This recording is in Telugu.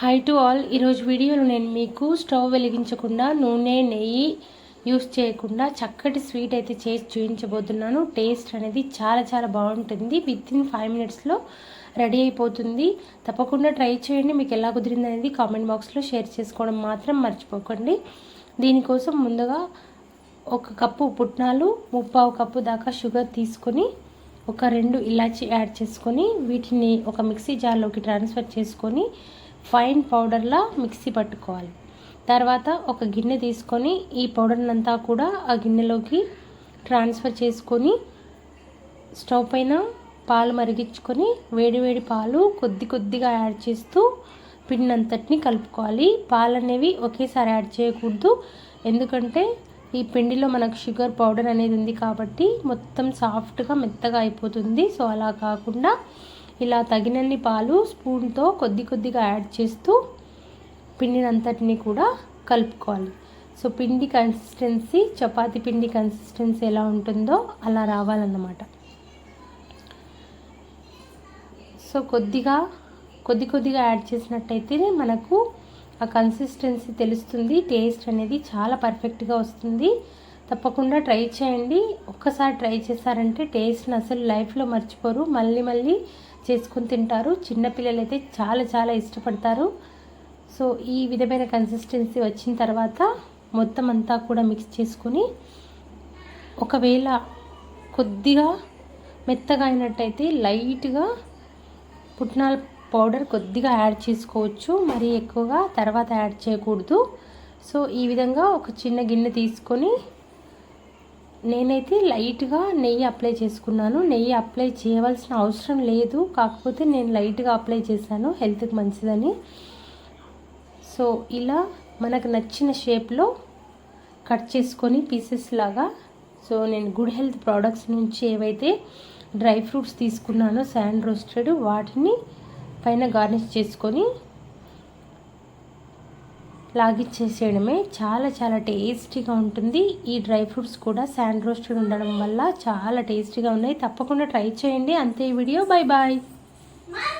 హై టు ఆల్ ఈరోజు వీడియోలో నేను మీకు స్టవ్ వెలిగించకుండా నూనె నెయ్యి యూస్ చేయకుండా చక్కటి స్వీట్ అయితే చేసి చూపించబోతున్నాను. టేస్ట్ అనేది చాలా చాలా బాగుంటుంది. విత్ ఇన్ ఫైవ్ మినిట్స్లో రెడీ అయిపోతుంది. తప్పకుండా ట్రై చేయండి. మీకు ఎలా కుదిరింది అనేది కామెంట్ బాక్స్లో షేర్ చేసుకోవడం మాత్రం మర్చిపోకండి. దీనికోసం ముందుగా ఒక కప్పు పుట్నాలు ముప్పావు కప్పు దాకా షుగర్ తీసుకొని ఒక రెండు ఇలాచి యాడ్ చేసుకొని వీటిని ఒక మిక్సీ జార్లోకి ట్రాన్స్ఫర్ చేసుకొని ఫైన్ పౌడర్లా మిక్సీ పట్టుకోవాలి. తర్వాత ఒక గిన్నె తీసుకొని ఈ పౌడర్నంతా కూడా ఆ గిన్నెలోకి ట్రాన్స్ఫర్ చేసుకొని స్టవ్ పైన పాలు మరిగించుకొని వేడివేడి పాలు కొద్ది కొద్దిగా యాడ్ చేస్తూ పిండి అంతటిని కలుపుకోవాలి. పాలు అనేవి ఒకేసారి యాడ్ చేయకూడదు. ఎందుకంటే ఈ పిండిలో మనకు షుగర్ పౌడర్ అనేది ఉంది కాబట్టి మొత్తం సాఫ్ట్గా మెత్తగా అయిపోతుంది. సో అలా కాకుండా ఇలా తగినన్ని పాలు స్పూన్తో కొద్ది కొద్దిగా యాడ్ చేస్తూ పిండినంతటిని కూడా కలుపుకోవాలి. సో పిండి కన్సిస్టెన్సీ చపాతి పిండి కన్సిస్టెన్సీ ఎలా ఉంటుందో అలా రావాలన్నమాట. సో కొద్దిగా కొద్ది కొద్దిగా యాడ్ చేసినట్టయితే మనకు ఆ కన్సిస్టెన్సీ తెలుస్తుంది. టేస్ట్ అనేది చాలా పర్ఫెక్ట్గా వస్తుంది. తప్పకుండా ట్రై చేయండి. ఒక్కసారి ట్రై చేశారంటే టేస్ట్ని అసలు లైఫ్లో మర్చిపోరు. మళ్ళీ మళ్ళీ చేసుకొని తింటారు. చిన్నపిల్లలు అయితే చాలా చాలా ఇష్టపడతారు. సో ఈ విధమైన కన్సిస్టెన్సీ వచ్చిన తర్వాత మొత్తం అంతా కూడా మిక్స్ చేసుకొని ఒకవేళ కొద్దిగా మెత్తగా అయినట్టయితే లైట్గా పుట్నాల పౌడర్ కొద్దిగా యాడ్ చేసుకోవచ్చు. మరీ ఎక్కువగా తర్వాత యాడ్ చేయకూడదు. సో ఈ విధంగా ఒక చిన్న గిన్నె తీసుకొని నేనైతే లైట్గా నెయ్యి అప్లై చేసుకున్నాను. నెయ్యి అప్లై చేయవలసిన అవసరం లేదు. కాకపోతే నేను లైట్గా అప్లై చేశాను. హెల్త్కి మంచిదని. సో ఇలా మనకు నచ్చిన షేప్లో కట్ చేసుకొని పీసెస్ లాగా. సో నేను గుడ్ హెల్త్ ప్రోడక్ట్స్ నుంచి ఏవైతే డ్రై ఫ్రూట్స్ తీసుకున్నానో శాండ్ రోస్టెడ్ వాటిని పైన గార్నిష్ చేసుకొని లాగిచ్చేసేయడమే చాలా చాలా టేస్టీగా ఉంటుంది. ఈ డ్రై ఫ్రూట్స్ కూడా శాండ్ రోస్టెడ్ ఉండడం వల్ల చాలా టేస్టీగా ఉన్నాయి. తప్పకుండా ట్రై చేయండి. అంతే వీడియో. Bye bye